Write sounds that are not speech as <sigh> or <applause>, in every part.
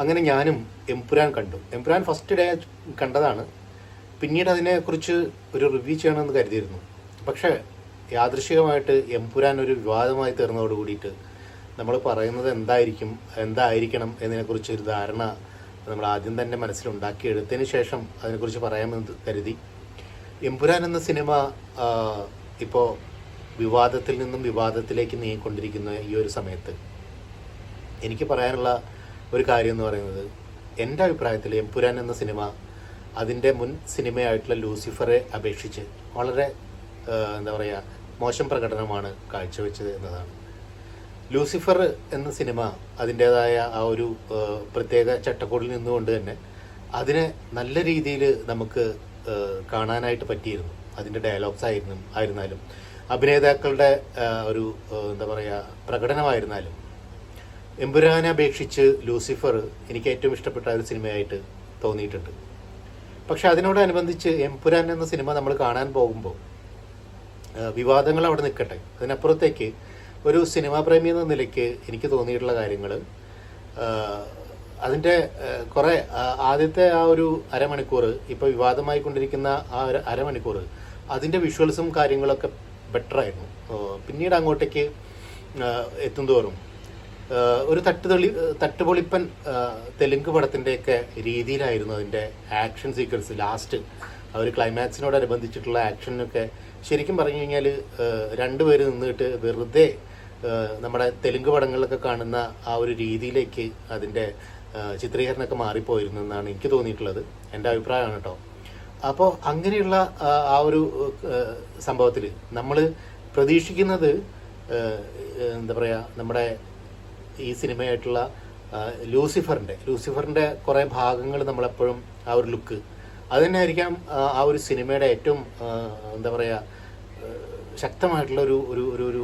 അങ്ങനെ ഞാനും എംപുരാൻ കണ്ടു. എംപുരാൻ ഫസ്റ്റ് ഡേ കണ്ടതാണ്. പിന്നീട് അതിനെക്കുറിച്ച് ഒരു റിവ്യൂ ചെയ്യണമെന്ന് കരുതിയിരുന്നു. പക്ഷേ യാദൃശികമായിട്ട് എംപുരാൻ ഒരു വിവാദമായി തീർന്നതോട് കൂടിയിട്ട് നമ്മൾ പറയുന്നത് എന്തായിരിക്കും എന്തായിരിക്കണം എന്നതിനെക്കുറിച്ച് ഒരു ധാരണ നമ്മൾ ആദ്യം തന്നെ മനസ്സിലുണ്ടാക്കി എടുത്തതിന് ശേഷം അതിനെക്കുറിച്ച് പറയാമെന്ന് കരുതി. എംപുരാൻ എന്ന സിനിമ ഇപ്പോൾ വിവാദത്തിൽ നിന്നും വിവാദത്തിലേക്ക് നീങ്ങിക്കൊണ്ടിരിക്കുന്ന ഈ ഒരു സമയത്ത് എനിക്ക് പറയാനുള്ള ഒരു കാര്യം എന്ന് പറയുന്നത് എന്റെ അഭിപ്രായത്തിൽ എംപുരാൻ എന്ന സിനിമ അതിന്റെ മുൻ സിനിമയായിട്ടുള്ള ലൂസിഫറെ അപേക്ഷിച്ച് വളരെ എന്താ പറയുക മോശം പ്രകടനമാണ് കാഴ്ചവെച്ചത് എന്നതാണ്. ലൂസിഫർ എന്ന സിനിമ അതിന്റേതായ ആ ഒരു പ്രത്യേക ചട്ടക്കൂടിൽ നിന്നുകൊണ്ട് തന്നെ അതിനെ നല്ല രീതിയിൽ നമുക്ക് കാണാനായിട്ട് പറ്റിയിരുന്നു. അതിന്റെ ഡയലോഗ്സ് ആയിരുന്നു ആയിരുന്നാലും അഭിനേതാക്കളുടെ ഒരു എന്താ പറയുക പ്രകടനമായിരുന്നാലും എമ്പുരാനെ അപേക്ഷിച്ച് ലൂസിഫർ എനിക്ക് ഏറ്റവും ഇഷ്ടപ്പെട്ട ഒരു സിനിമയായിട്ട് തോന്നിയിട്ടുണ്ട്. പക്ഷെ അതിനോടനുബന്ധിച്ച് എംപുരാൻ എന്ന സിനിമ നമ്മൾ കാണാൻ പോകുമ്പോൾ വിവാദങ്ങൾ അവിടെ നിൽക്കട്ടെ. അതിനപ്പുറത്തേക്ക് ഒരു സിനിമാ പ്രേമി എന്ന നിലയ്ക്ക് എനിക്ക് തോന്നിയിട്ടുള്ള കാര്യങ്ങൾ അതിന്റെ കുറേ ആദ്യത്തെ ആ ഒരു അരമണിക്കൂർ ഇപ്പോൾ വിവാദമായി കൊണ്ടിരിക്കുന്ന ആ ഒരു അരമണിക്കൂർ അതിന്റെ വിഷ്വൽസും കാര്യങ്ങളൊക്കെ ബെറ്ററായിരുന്നു പിന്നീട് അങ്ങോട്ടേക്ക് എത്തും ആ, ഒരു തട്ടുതൊളി തട്ടുപൊളിപ്പൻ തെലുങ്ക് പടത്തിന്റെയൊക്കെ രീതിയിലായിരുന്നു അതിന്റെ ആക്ഷൻ സീക്വൻസ് ലാസ്റ്റ് ആ ഒരു ക്ലൈമാക്സിനോടനുബന്ധിച്ചിട്ടുള്ള ആക്ഷനൊക്കെ ശരിക്കും പറഞ്ഞു കഴിഞ്ഞാൽ രണ്ടുപേര് നിന്നിട്ട് വെറുതെ നമ്മുടെ തെലുങ്ക് പടങ്ങളിലൊക്കെ കാണുന്ന ആ ഒരു രീതിയിലേക്ക് അതിന്റെ ചിത്രീകരണമൊക്കെ മാറിപ്പോയിരുന്നു എന്നാണ് എനിക്ക് തോന്നിയിട്ടുള്ളത്. എന്റെ അഭിപ്രായമാണ് കേട്ടോ. അപ്പോൾ അങ്ങനെയുള്ള ആ ഒരു സംഭവത്തിൽ നമ്മൾ പ്രതീക്ഷിക്കുന്നത് എന്താ പറയുക നമ്മുടെ ഈ സിനിമയായിട്ടുള്ള ലൂസിഫറിന്റെ ലൂസിഫറിന്റെ കുറേ ഭാഗങ്ങൾ നമ്മളെപ്പോഴും ആ ഒരു ലുക്ക് അത് തന്നെ ആയിരിക്കാം ആ, ഒരു സിനിമയുടെ ഏറ്റവും എന്താ പറയുക ശക്തമായിട്ടുള്ള ഒരു ഒരു ഒരു ഒരു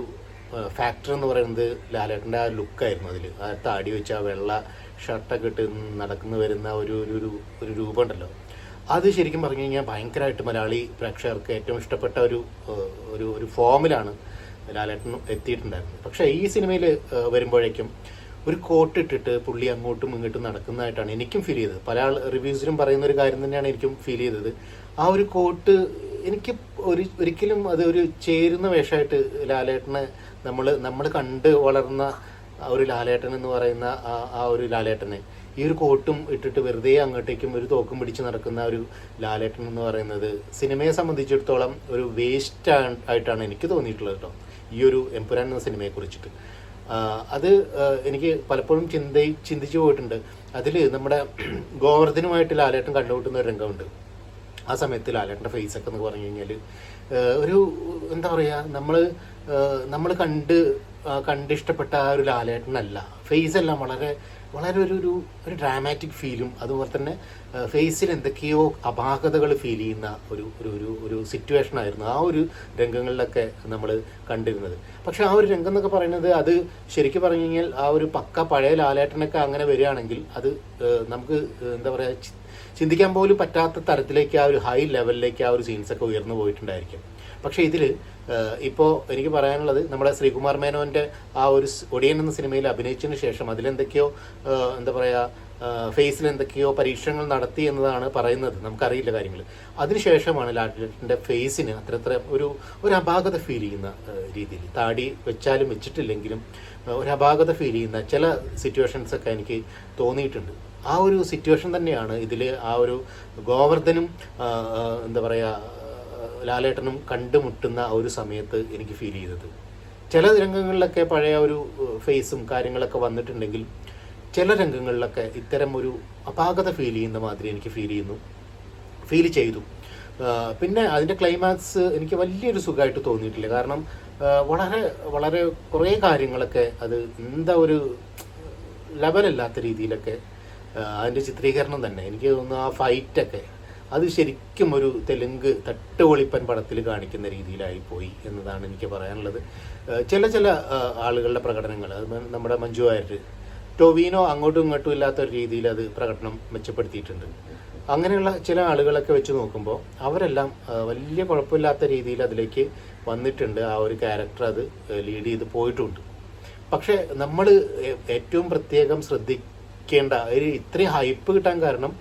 ഫാക്ടർ എന്ന് പറയുന്നത് ലാലേട്ടന്റെ ആ ലുക്കായിരുന്നു അതിൽ ആ താടി വെച്ച ആ വെള്ള ഷർട്ടൊക്കെ ഇട്ട് നടക്കുന്നു വരുന്ന ഒരു ഒരു ഒരു ഒരു രൂപം ഉണ്ടല്ലോ അത് ശരിക്കും പറഞ്ഞു കഴിഞ്ഞാൽ ഭയങ്കരമായിട്ട് മലയാളി പ്രേക്ഷകർക്ക് ഏറ്റവും ഇഷ്ടപ്പെട്ട ഒരു ഒരു ഒരു ഫോമിലാണ് ലാലേട്ടൻ എത്തിയിട്ടുണ്ടായിരുന്നു. പക്ഷെ ഈ സിനിമയിൽ വരുമ്പോഴേക്കും ഒരു കോട്ട് ഇട്ടിട്ട് പുള്ളി അങ്ങോട്ടും ഇങ്ങോട്ടും നടക്കുന്നതായിട്ടാണ് എനിക്കും ഫീൽ ചെയ്തത്. പല ആൾ റിവ്യൂസിലും പറയുന്ന ഒരു കാര്യം തന്നെയാണ് എനിക്കും ഫീൽ ചെയ്തത്. ആ ഒരു കോട്ട് എനിക്ക് ഒരു ഒരിക്കലും അത് ഒരു ചേരുന്ന വേഷമായിട്ട് ലാലേട്ടനെ നമ്മൾ നമ്മൾ കണ്ട് വളർന്ന ഒരു ലാലേട്ടൻ എന്ന് പറയുന്ന ആ ആ ഒരു ലാലേട്ടനെ ഈ ഒരു കോട്ടും ഇട്ടിട്ട് വെറുതെ അങ്ങോട്ടേക്കും ഒരു തോക്കും പിടിച്ച് നടക്കുന്ന ഒരു ലാലേട്ടൻ എന്ന് പറയുന്നത് സിനിമയെ സംബന്ധിച്ചിടത്തോളം ഒരു വേസ്റ്റ് ആയിട്ടാണ് എനിക്ക് തോന്നിയിട്ടുള്ളത് കേട്ടോ. ഈ ഒരു എംപുരാൻ എന്ന സിനിമയെ കുറിച്ചിട്ട്. അത് എനിക്ക് പലപ്പോഴും ചിന്ത ചിന്തിച്ചു പോയിട്ടുണ്ട്. അതിൽ നമ്മുടെ <clears throat> ഗോവർദ്ധനുമായിട്ട് ലാലേട്ടൻ കണ്ടുമുട്ടുന്ന ഒരു രംഗമുണ്ട്. ആ സമയത്ത് ലാലേട്ടന്റെ ഫേസ് ഒക്കെ എന്ന് പറഞ്ഞു കഴിഞ്ഞാൽ ഒരു എന്താ പറയുക നമ്മൾ നമ്മൾ കണ്ട് കണ്ടിഷ്ടപ്പെട്ട ആ ഒരു ലാലേട്ടനല്ല. ഫേസ് എല്ലാം വളരെ വളരെ ഒരു ഒരു ഒരു ഡ്രാമാറ്റിക് ഫീലും അതുപോലെ തന്നെ ഫേസിൽ എന്തൊക്കെയോ അപാകതകൾ ഫീൽ ചെയ്യുന്ന ഒരു ഒരു ഒരു ഒരു സിറ്റുവേഷൻ ആയിരുന്നു ആ ഒരു രംഗങ്ങളിലൊക്കെ നമ്മൾ കണ്ടിരുന്നത്. പക്ഷെ ആ ഒരു രംഗം എന്നൊക്കെ പറയുന്നത് അത് ശരിക്കും പറഞ്ഞു കഴിഞ്ഞാൽ ആ ഒരു പക്ക പഴയ ലാലേട്ടനൊക്കെ അങ്ങനെ വരികയാണെങ്കിൽ അത് നമുക്ക് എന്താ പറയുക ചിന്തിക്കാൻ പോലും പറ്റാത്ത തരത്തിലേക്ക് ആ ഒരു ഹൈ ലെവലിലേക്ക് ആ ഒരു സീൻസൊക്കെ ഉയർന്നു പോയിട്ടുണ്ടായിരിക്കും. പക്ഷേ ഇതിൽ ഇപ്പോൾ എനിക്ക് പറയാനുള്ളത് നമ്മുടെ ശ്രീകുമാർ മേനോന്റെ ആ ഒരു ഒടിയൻ എന്ന സിനിമയിൽ അഭിനയിച്ചതിന് ശേഷം അതിലെന്തൊക്കെയോ എന്താ പറയുക ഫേസിൽ എന്തൊക്കെയോ പരീക്ഷണങ്ങൾ നടത്തി എന്നതാണ് പറയുന്നത്. നമുക്കറിയില്ല കാര്യങ്ങൾ അതിനുശേഷമാണ് ലാലേട്ടന്റെ ഫേസിന് അത്രത്ര ഒരു ഒരു അപാകത ഫീൽ ചെയ്യുന്ന രീതിയിൽ. താടി വെച്ചാലും വെച്ചിട്ടില്ലെങ്കിലും ഒരു അപാകത ഫീൽ ചെയ്യുന്ന ചില സിറ്റുവേഷൻസൊക്കെ എനിക്ക് തോന്നിയിട്ടുണ്ട്. ആ ഒരു സിറ്റുവേഷൻ തന്നെയാണ് ഇതിൽ ആ ഒരു ഗോവർദ്ധനും എന്താ പറയുക ലാലേട്ടനും കണ്ടുമുട്ടുന്ന ആ ഒരു സമയത്ത് എനിക്ക് ഫീൽ ചെയ്തത്. ചില രംഗങ്ങളിലൊക്കെ പഴയ ഒരു ഫേസും കാര്യങ്ങളൊക്കെ വന്നിട്ടുണ്ടെങ്കിൽ ചില രംഗങ്ങളിലൊക്കെ ഇത്തരം ഒരു അപാകത ഫീൽ ചെയ്യുന്ന മാതിരി എനിക്ക് ഫീൽ ചെയ്യുന്നു. ഫീൽ ചെയ്തു. പിന്നെ അതിന്റെ ക്ലൈമാക്സ് എനിക്ക് വലിയൊരു സുഖമായിട്ട് തോന്നിയിട്ടില്ല. കാരണം വളരെ വളരെ കുറേ കാര്യങ്ങളൊക്കെ അത് എന്താ ഒരു ലെവലല്ലാത്ത രീതിയിലൊക്കെ അതിന്റെ ചിത്രീകരണം തന്നെ. എനിക്ക് തോന്നുന്നു ആ ഫൈറ്റൊക്കെ അത് ശരിക്കും ഒരു തെലുങ്ക് തട്ടുപൊളിപ്പൻ പടത്തിൽ കാണിക്കുന്ന രീതിയിലായി പോയി എന്നതാണ് എനിക്ക് പറയാനുള്ളത്. ചില ചില ആളുകളുടെ പ്രകടനങ്ങൾ അത് നമ്മുടെ മഞ്ജു വാര്യർ ടൊവീനോ അങ്ങോട്ടും ഇങ്ങോട്ടും ഇല്ലാത്ത ഒരു രീതിയിൽ അത് പ്രകടനം മെച്ചപ്പെടുത്തിയിട്ടുണ്ട്. അങ്ങനെയുള്ള ചില ആളുകളൊക്കെ വെച്ച് നോക്കുമ്പോൾ അവരെല്ലാം വലിയ കുഴപ്പമില്ലാത്ത രീതിയിൽ അതിലേക്ക് വന്നിട്ടുണ്ട്. ആ ഒരു ക്യാരക്ടർ അത് ലീഡ് ചെയ്ത് പോയിട്ടുണ്ട്. പക്ഷേ നമ്മൾ ഏറ്റവും പ്രത്യേകം ശ്രദ്ധിക്കേണ്ട ഒരു ഇത്രയും ഹൈപ്പ് കിട്ടാൻ കാരണം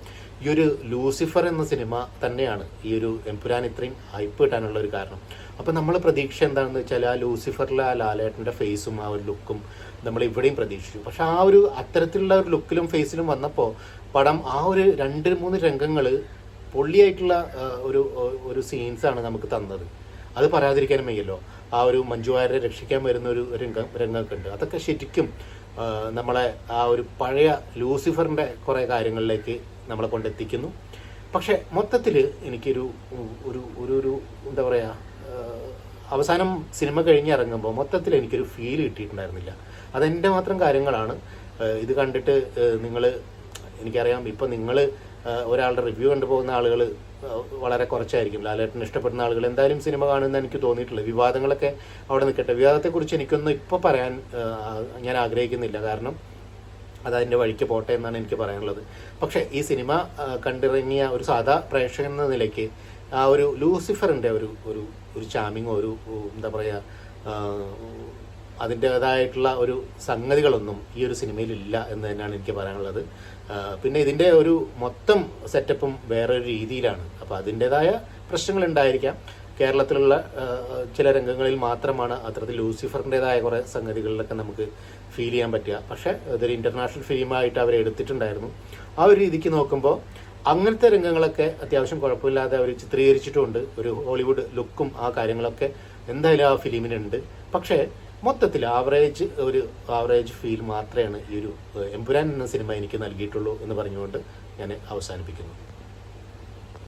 ഈ ഒരു ലൂസിഫർ എന്ന സിനിമ തന്നെയാണ് ഈ ഒരു എംപുരാൻ ഇത്രയും ഹൈപ്പ് കിട്ടാനുള്ള ഒരു കാരണം. അപ്പം നമ്മൾ പ്രതീക്ഷ എന്താണെന്ന് വെച്ചാൽ ആ ലൂസിഫറിലെ ആ ലാലേട്ടന്റെ ഫേസും ആ ഒരു ലുക്കും നമ്മൾ ഇവിടെയും പ്രതീക്ഷിച്ചു. പക്ഷെ ആ ഒരു അത്തരത്തിലുള്ള ഒരു ലുക്കിലും ഫേസിലും വന്നപ്പോൾ പടം ആ ഒരു രണ്ട് മൂന്ന് രംഗങ്ങൾ പൊള്ളിയായിട്ടുള്ള ഒരു ഒരു സീൻസാണ് നമുക്ക് തന്നത്. അത് പറയാതിരിക്കാനും വയ്യല്ലോ. ആ ഒരു മഞ്ജു രക്ഷിക്കാൻ വരുന്ന ഒരു രംഗം രംഗമൊക്കെ ഉണ്ട്. അതൊക്കെ ശരിക്കും നമ്മളെ ആ ഒരു പഴയ ലൂസിഫറിന്റെ കുറേ കാര്യങ്ങളിലേക്ക് നമ്മളെ കൊണ്ടെത്തിക്കുന്നു. പക്ഷെ മൊത്തത്തിൽ എനിക്കൊരു ഒരു ഒരു ഒരു എന്താ പറയുക അവസാനം സിനിമ കഴിഞ്ഞ് ഇറങ്ങുമ്പോൾ മൊത്തത്തിൽ എനിക്കൊരു ഫീൽ കിട്ടിയിട്ടുണ്ടായിരുന്നില്ല. അതെന്റെ മാത്രം കാര്യങ്ങളാണ്. ഇത് കണ്ടിട്ട് നിങ്ങൾ എനിക്കറിയാം ഇപ്പം നിങ്ങൾ ഒരാളുടെ റിവ്യൂ കണ്ടുപോകുന്ന ആളുകൾ വളരെ കുറച്ചായിരിക്കും. ലാലേട്ടൻ ഇഷ്ടപ്പെടുന്ന ആളുകൾ എന്തായാലും സിനിമ കാണുന്ന എനിക്ക് തോന്നിയിട്ടുള്ളത് വിവാദങ്ങളൊക്കെ അവിടെ നിൽക്കട്ടെ. വിവാദത്തെക്കുറിച്ച് എനിക്കൊന്നും ഇപ്പോൾ പറയാൻ ഞാൻ ആഗ്രഹിക്കുന്നില്ല. കാരണം അത് അതിന്റെ വഴിക്ക് പോട്ടെ എന്നാണ് എനിക്ക് പറയാനുള്ളത്. പക്ഷേ ഈ സിനിമ കണ്ടിറങ്ങിയ ഒരു സാധാ പ്രേക്ഷകൻ എന്ന നിലയ്ക്ക് ആ ഒരു ലൂസിഫറിന്റെ ഒരു ഒരു ഒരു ചാമിങ്ങോ ഒരു എന്താ പറയുക അതിന്റേതായിട്ടുള്ള ഒരു സംഗതികളൊന്നും ഈ ഒരു സിനിമയിലില്ല എന്ന് തന്നെയാണ് എനിക്ക് പറയാനുള്ളത്. പിന്നെ ഇതിന്റെ ഒരു മൊത്തം സെറ്റപ്പും വേറൊരു രീതിയിലാണ്. അപ്പോൾ അതിന്റേതായ പ്രശ്നങ്ങൾ ഉണ്ടായിരിക്കാം. കേരളത്തിലുള്ള ചില രംഗങ്ങളിൽ മാത്രമാണ് അത്തരത്തിൽ ലൂസിഫറിന്റെതായ കുറേ സംഗതികളിലൊക്കെ നമുക്ക് ഫീൽ ചെയ്യാൻ പറ്റുക. പക്ഷേ ഇതൊരു ഇന്റർനാഷണൽ ഫിലിമായിട്ട് അവർ എടുത്തിട്ടുണ്ടായിരുന്നു. ആ ഒരു രീതിക്ക് നോക്കുമ്പോൾ അങ്ങനത്തെ രംഗങ്ങളൊക്കെ അത്യാവശ്യം കുഴപ്പമില്ലാതെ അവർ ചിത്രീകരിച്ചിട്ടുണ്ട്. ഒരു ഹോളിവുഡ് ലുക്കും ആ കാര്യങ്ങളൊക്കെ എന്തായാലും ആ ഫിലിമിനുണ്ട്. പക്ഷേ മൊത്തത്തിൽ ആവറേജ് ഒരു ആവറേജ് ഫീൽ മാത്രമാണ് ഈ ഒരു എംപുരാൻ എന്ന സിനിമ എനിക്ക് നൽകിയിട്ടുള്ളൂ എന്ന് പറഞ്ഞുകൊണ്ട് ഞാൻ അവസാനിപ്പിക്കുന്നു.